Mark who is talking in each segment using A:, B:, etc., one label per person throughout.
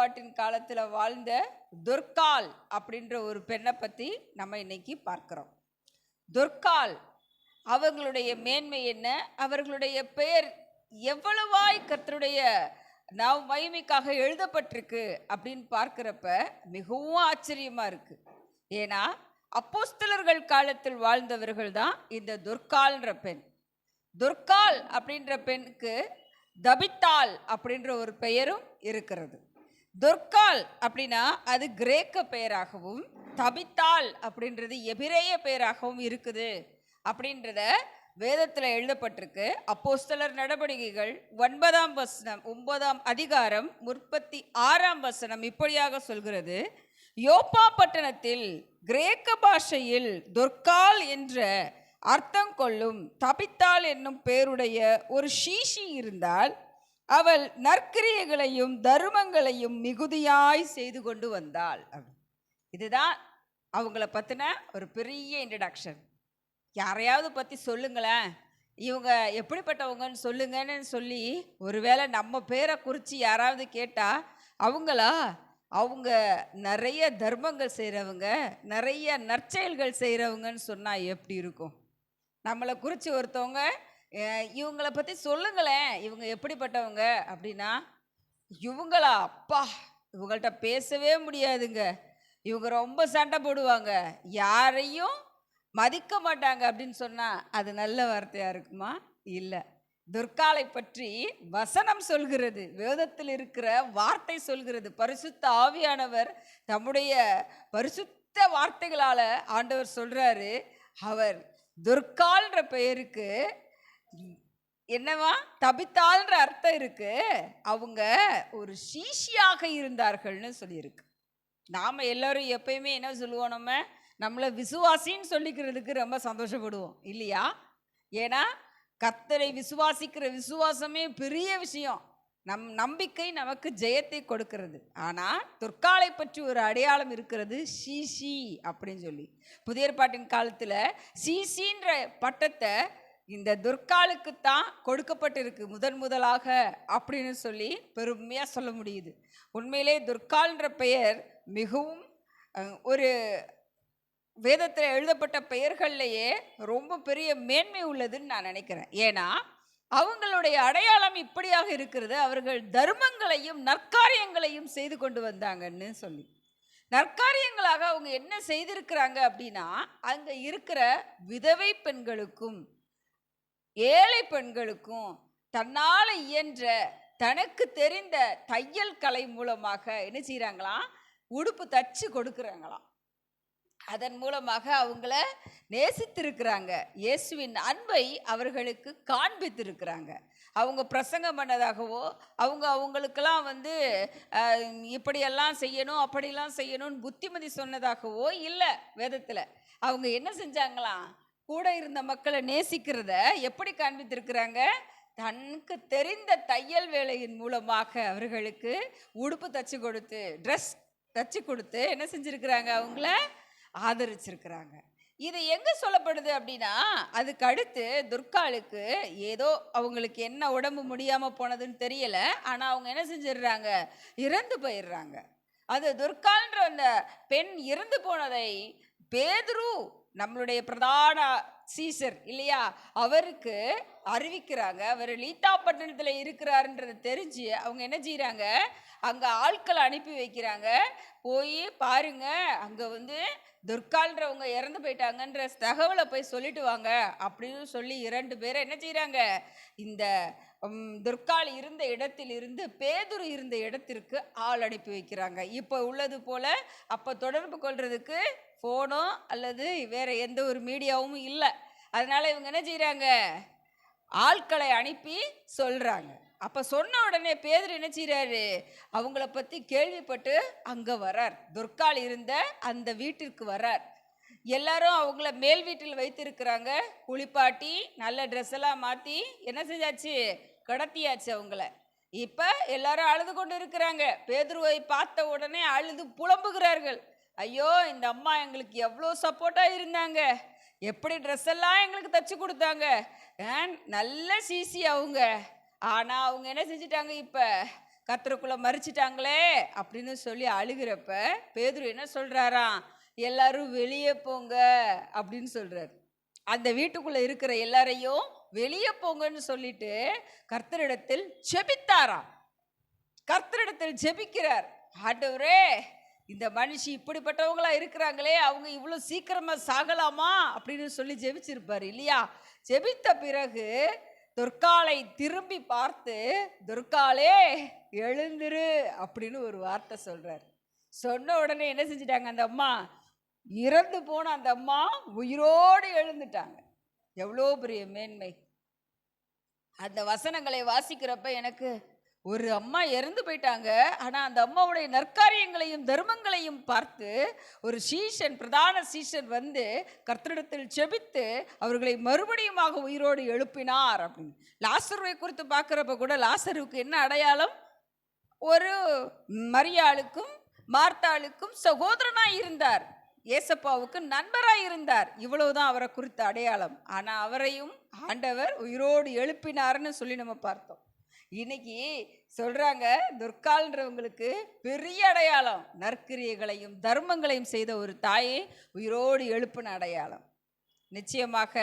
A: ஏற்பாட்டின் காலத்தில் வாழ்ந்த துர்கால் அப்படின்ற ஒரு பெண்ணை பற்றி நம்ம இன்னைக்கு பார்க்குறோம். துர்கால் அவர்களுடைய மேன்மை என்ன? அவர்களுடைய பெயர் எவ்வளவாய் கர்த்தருடைய நவ் மகிமைக்காக எழுதப்பட்டிருக்கு அப்படின்னு பார்க்குறப்ப மிகவும் ஆச்சரியமாக இருக்குது ஏன்னா அப்போஸ்தலர்கள் காலத்தில் வாழ்ந்தவர்கள் தான் இந்த துர்கால்ன்ற பெண். துர்கால் அப்படின்ற பெண்ணுக்கு தபித்தால் அப்படின்ற ஒரு பெயரும் இருக்கிறது. துர்கால் அப்படின்னா அது கிரேக்க பெயராகவும் தபித்தால் அப்படின்றது எபிரேய பெயராகவும் இருக்குது. அப்படின்றத வேதத்தில் எழுதப்பட்டிருக்கு. அப்போஸ்தலர் நடவடிக்கைகள் ஒன்பதாம் வசனம் ஒன்பதாம் அதிகாரம் முற்பத்தி ஆறாம் வசனம் இப்படியாக சொல்கிறது. யோப்பா பட்டணத்தில் கிரேக்க பாஷையில் துர்கால் என்ற அர்த்தம் கொள்ளும் தபித்தால் என்னும் பேருடைய ஒரு ஷீஷி இருந்தால் அவள் நற்கிரியைகளையும் தருமங்களையும் மிகுதியாய் செய்து கொண்டு வந்தாள். இதுதான் அவங்கள பற்றின ஒரு பெரிய இன்ட்ரடக்ஷன் யாரையாவது பற்றி சொல்லுங்களேன். இவங்க எப்படிப்பட்டவங்கன்னு சொல்லுங்கன்னு சொல்லி ஒருவேளை நம்ம பேரை குறித்து யாராவது கேட்டால் அவங்களா? அவங்க நிறைய தர்மங்கள் செய்கிறவங்க நிறைய நற்செயல்கள் செய்கிறவங்கன்னு சொன்னால் எப்படி இருக்கும்? நம்மளை குறித்து ஒருத்தவங்க இவங்களை பற்றி சொல்லுங்களேன். இவங்க எப்படிப்பட்டவங்க? அப்படின்னா இவங்களா? அப்பா இவங்கள்ட்ட பேசவே முடியாதுங்க. இவங்க ரொம்ப சண்டை போடுவாங்க. யாரையும் மதிக்க மாட்டாங்க அப்படின்னு சொன்னால் அது நல்ல வார்த்தையாக இருக்குமா? இல்லை. துர்காலை பற்றி வசனம் சொல்கிறது வேதத்தில் இருக்கிற வார்த்தை சொல்கிறது. பரிசுத்த ஆவியானவர் தம்முடைய பரிசுத்த வார்த்தைகளால் ஆண்டவர் சொல்கிறாரு அவர் துர்கால்ன்ற பெயருக்கு என்னவா? தபித்தாள்ன்ற அர்த்தம் இருக்கு. அவங்க ஒரு சீஷியாக இருந்தார்கள்னு சொல்லியிருக்கு. நாம் எல்லாரும் எப்பயுமே என்ன சொல்லுவோம் நம்ம? நம்மளை விசுவாசின்னு சொல்லிக்கிறதுக்கு ரொம்ப சந்தோஷப்படுவோம். இல்லையா? ஏன்னா கத்தரை விசுவாசிக்கிற விசுவாசமே பெரிய விஷயம். நம் நம்பிக்கை நமக்கு ஜெயத்தை கொடுக்கிறது. ஆனால் தொற்காலை பற்றி ஒரு அடையாளம் இருக்கிறது சிசி அப்படின்னு சொல்லி. புதிய பாட்டின் காலத்தில் சிசின்ற பட்டத்தை இந்த துர்காலுக்கு தான் கொடுக்கப்பட்டிருக்கு முதன் முதலாக அப்படின்னு சொல்லி பெருமையாக சொல்ல முடியுது. உண்மையிலே துர்கால்ன்ற பெயர் மிகவும் ஒரு வேதத்தில் எழுதப்பட்ட பெயர்கள்லையே ரொம்ப பெரிய மேன்மை உள்ளதுன்னு நான் நினைக்கிறேன். ஏன்னா அவங்களுடைய அடையாளம் இப்படியாக இருக்கிறது. அவர்கள் தர்மங்களையும் நற்காரியங்களையும் செய்து கொண்டு வந்தாங்கன்னு சொல்லி. நற்காரியங்களாக அவங்க என்ன செய்திருக்கிறாங்க அப்படின்னா அங்கே இருக்கிற விதவை பெண்களுக்கும் ஏழை பெண்களுக்கும் தன்னால் இயன்ற தனக்கு தெரிந்த தையல் கலை மூலமாக என்ன செய்கிறாங்களாம் உடுப்பு தச்சு கொடுக்குறாங்களாம். அதன் மூலமாக அவங்கள நேசித்திருக்கிறாங்க. இயேசுவின் அன்பை அவர்களுக்கு காண்பித்திருக்கிறாங்க. அவங்க பிரசங்கம் பண்ணதாகவோ அவங்க அவங்களுக்கெல்லாம் வந்து இப்படியெல்லாம் செய்யணும் அப்படிலாம் செய்யணும்னு புத்திமதி சொன்னதாகவோ இல்லை வேதத்தில். அவங்க என்ன செஞ்சாங்களாம்? கூட இருந்த மக்களை நேசிக்கிறத எப்படி காண்பித்திருக்கிறாங்க? தனக்கு தெரிந்த தையல் வேலையின் மூலமாக அவர்களுக்கு உடுப்பு தச்சு கொடுத்து ட்ரெஸ் தச்சு கொடுத்து என்ன செஞ்சுருக்கிறாங்க அவங்கள? ஆதரிச்சிருக்கிறாங்க. இது எங்கே சொல்லப்படுது அப்படின்னா அதுக்கு அடுத்து துர்காளுக்கு ஏதோ அவங்களுக்கு என்ன உடம்பு முடியாமல் போனதுன்னு தெரியல. ஆனால் அவங்க என்ன செஞ்சிடுறாங்க? இறந்து போயிடுறாங்க. அது துர்கால்ன்ற அந்த பெண் இறந்து போனதை பேதுரு நம்மளுடைய பிரதான சீசர் இல்லையா? அவருக்கு அறிவிக்கிறாங்க அவர் லீதா பட்டணத்தில் இருக்கிறாருன்றதை தெரிஞ்சு அவங்க என்ன செய்கிறாங்க அங்கே ஆட்களை அனுப்பி வைக்கிறாங்க. போய் பாருங்க அங்கே வந்து துர்கால்ன்றவங்க இறந்து போயிட்டாங்கன்ற தகவலை போய் சொல்லிட்டு வாங்க அப்படின்னு சொல்லி இரண்டு பேரை என்ன செய்கிறாங்க இந்த துர்கால் இருந்த இடத்திலிருந்து பேதுரு இருந்த இடத்திற்கு ஆள் அனுப்பி வைக்கிறாங்க. இப்போ உள்ளது போல் அப்போ தொடர்பு கொள்கிறதுக்கு ஃபோனோ அல்லது வேறு எந்த ஒரு மீடியாவும் இல்லை. அதனால் இவங்க என்ன செய்கிறாங்க ஆட்களை அனுப்பி சொல்கிறாங்க அப்போ சொன்ன உடனே பேதர் என்ன செய்கிறாரு அவங்கள பற்றி கேள்விப்பட்டு அங்கே வரார் துர்கால் இருந்த அந்த வீட்டிற்கு வரார் எல்லாரும் அவங்கள மேல் வீட்டில் வைத்திருக்கிறாங்க. குளிப்பாட்டி நல்ல ட்ரெஸ் எல்லாம் மாற்றி என்ன செஞ்சாச்சு? கடத்தியாச்சு அவங்கள. இப்போ எல்லாரும் அழுது கொண்டு இருக்கிறாங்க பேதுருவை பார்த்த உடனே அழுது புலம்புகிறார்கள். ஐயோ இந்த அம்மா எங்களுக்கு எவ்வளோ சப்போர்ட்டாக இருந்தாங்க. எப்படி ட்ரெஸ் எல்லாம் எங்களுக்கு தச்சு கொடுத்தாங்க. நல்ல சிசி அவங்க. ஆனால் அவங்க என்ன செஞ்சிட்டாங்க இப்போ? கத்தருக்குள்ள மறிச்சிட்டாங்களே அப்படின்னு சொல்லி அழுகிறப்ப பேதுரு என்ன சொல்கிறாராம் எல்லாரும் வெளியே போங்க அப்படின்னு சொல்கிறார் அந்த வீட்டுக்குள்ளே இருக்கிற எல்லாரையும் வெளியே போங்கன்னு சொல்லிட்டு கர்த்தரிடத்தில் ஜெபித்தாராம் கர்த்தரிடத்தில் ஜெபிக்கிறார். ஆண்டவரே இந்த மனுஷி இப்படிப்பட்டவங்களா இருக்கிறாங்களே அவங்க இவ்வளோ சீக்கிரமா சாகலாமா? அப்படின்னு சொல்லி ஜெபிச்சிருப்பார் இல்லையா? ஜெபித்த பிறகு துர்காலை திரும்பி பார்த்து துர்காலே எழுந்துரு அப்படின்னு ஒரு வார்த்தை சொல்றார். சொன்ன உடனே என்ன செஞ்சிட்டாங்க அந்த அம்மா? இறந்து போன அந்த அம்மா உயிரோடு எழுந்துட்டாங்க. எவ்வளோ பெரிய மேன்மை. அந்த வசனங்களை வாசிக்கிறப்ப எனக்கு ஒரு அம்மா இறந்து போயிட்டாங்க. ஆனால் அந்த அம்மாவுடைய நற்காரியங்களையும் தர்மங்களையும் பார்த்து ஒரு சீஷன் பிரதான சீஷன் வந்து கர்த்தரிடத்தில் செபித்து அவர்களை மறுபடியுமாக உயிரோடு எழுப்பினார் அப்படின்னு. லாசருவை குறித்து பார்க்குறப்ப கூட லாசருவுக்கு என்ன அடையாளம்? ஒரு மரியாளுக்கும் மார்த்தாளுக்கும் சகோதரனாய் இருந்தார். ஏசப்பாவுக்கு நண்பராக இருந்தார். இவ்வளவுதான் அவரை குறித்த அடையாளம். ஆனால் அவரையும் ஆண்டவர் உயிரோடு எழுப்பினார்னு சொல்லி நம்ம பார்த்தோம். இன்னைக்கு சொல்கிறாங்க துர்கால்ன்றவங்களுக்கு பெரிய அடையாளம். நற்கிரியைகளையும் தர்மங்களையும் செய்த ஒரு தாயை உயிரோடு எழுப்பின அடையாளம். நிச்சயமாக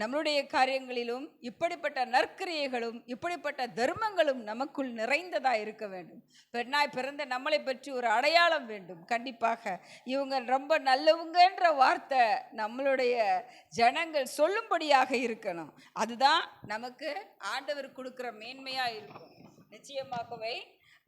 A: நம்மளுடைய காரியங்களிலும் இப்படிப்பட்ட நற்கிரியைகளும் இப்படிப்பட்ட தர்மங்களும் நமக்குள் நிறைந்ததாக இருக்க வேண்டும். பெண்ணாய் பிறந்த நம்மளை பற்றி ஒரு அடையாளம் வேண்டும். கண்டிப்பாக இவங்க ரொம்ப நல்லவங்கன்ற வார்த்தை நம்மளுடைய ஜனங்கள் சொல்லும்படியாக இருக்கணும். அதுதான் நமக்கு ஆண்டவர் கொடுக்குற மேன்மையாக இருக்கும். நிச்சயமாகவே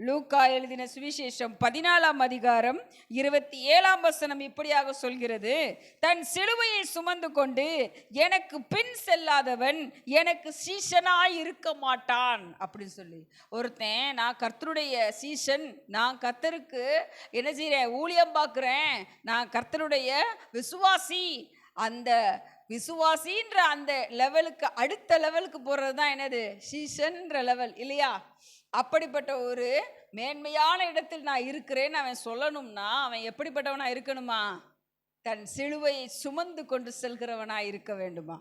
A: லூக்கா எழுதின சுவிசேஷம் பதினாலாம் அதிகாரம் இருபத்தி ஏழாம் வசனம் இப்படியாக சொல்கிறது. தன் சிலுவையை சுமந்து கொண்டு எனக்கு பின் செல்லாதவன் எனக்கு சீஷனாய் இருக்க மாட்டான் அப்படின்னு சொல்லி. ஒருத்தன் நான் கர்த்தருடைய சீஷன் நான் கர்த்தருக்கு என்ன செய்கிறேன் ஊழியம் பார்க்குறேன். நான் கர்த்தருடைய விசுவாசி. அந்த விசுவாசின்ற அந்த லெவலுக்கு அடுத்த லெவலுக்கு போகிறது தான் என்னது? சீசன்ற லெவல் இல்லையா? அப்படிப்பட்ட ஒரு மேன்மையான இடத்தில் நான் இருக்கிறேன்னு அவன் சொல்லணும்னா அவன் எப்படிப்பட்டவனா இருக்கணுமா தன் சிலுவையை சுமந்து கொண்டு செல்கிறவனா இருக்க வேண்டுமா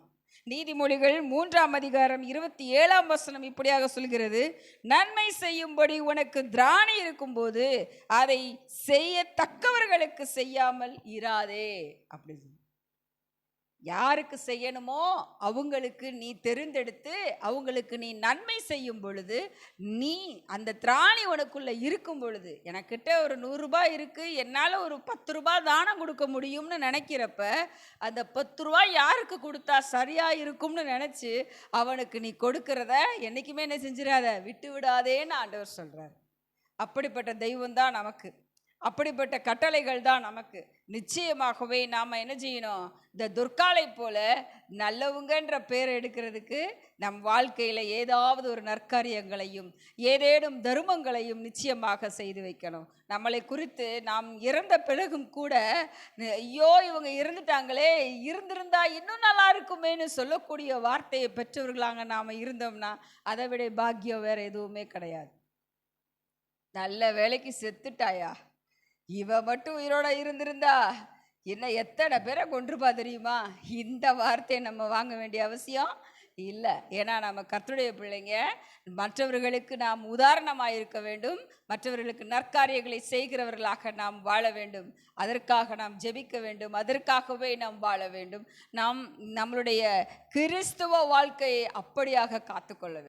A: நீதிமொழிகள் மூன்றாம் அதிகாரம் இருபத்தி ஏழாம் வசனம் இப்படியாக சொல்கிறது நன்மை செய்யும்படி உனக்கு திராணி இருக்கும்போது அதை செய்யத்தக்கவர்களுக்கு செய்யாமல் இராதே அப்படி சொல்லு. யாருக்கு செய்யணுமோ அவங்களுக்கு நீ தெரிந்தெடுத்து அவங்களுக்கு நீ நன்மை செய்யும் பொழுது நீ அந்த திராணி உனக்குள்ளே இருக்கும் பொழுது எனக்கிட்ட ஒரு நூறுரூபா இருக்குது என்னால் ஒரு பத்து ரூபா தானம் கொடுக்க முடியும்னு நினைக்கிறப்ப அந்த பத்து ரூபா யாருக்கு கொடுத்தா சரியாக இருக்கும்னு நினச்சி அவனுக்கு நீ கொடுக்கறத என்றைக்குமே என்ன செஞ்சிடாத விட்டு விடாதேன்னு ஆண்டவர் சொல்கிறார் அப்படிப்பட்ட தெய்வம் தான் நமக்கு. அப்படிப்பட்ட கட்டளைகள் தான் நமக்கு. நிச்சயமாகவே நாம் என்ன செய்யணும்? இந்த துர்காலை போல நல்லவங்கன்ற பேர் எடுக்கிறதுக்கு நம் வாழ்க்கையில் ஏதாவது ஒரு நற்காரியங்களையும் ஏதேனும் தருமங்களையும் நிச்சயமாக செய்து வைக்கணும். நம்மளை குறித்து நாம் இறந்த பிறகும் கூட ஐயோ இவங்க இருந்துட்டாங்களே இருந்திருந்தா இன்னும் நல்லா இருக்குமேன்னு சொல்லக்கூடிய வார்த்தையை பெற்றவர்களாக நாம் இருந்தோம்னா அதை விட பாக்கியம் வேறு எதுவுமே கிடையாது. நல்ல வேலைக்கு செத்துட்டாயா? இவ மட்டும் உயிரோட இருந்திருந்தா என்ன எத்தனை பேரை கொண்டிருப்பா தெரியுமா? இந்த வார்த்தையை நம்ம வாங்க வேண்டிய அவசியம் இல்லை. ஏன்னா நம்ம கர்த்தருடைய பிள்ளைங்க. மற்றவர்களுக்கு நாம் உதாரணமாக இருக்க வேண்டும். மற்றவர்களுக்கு நற்காரியங்களை செய்கிறவர்களாக நாம் வாழ வேண்டும். அதற்காக நாம் ஜெபிக்க வேண்டும். அதற்காகவே நாம் வாழ வேண்டும். நாம் நம்மளுடைய கிறிஸ்துவ வாழ்க்கையை அப்படியாக காத்துக்கொள்ள வேண்டும்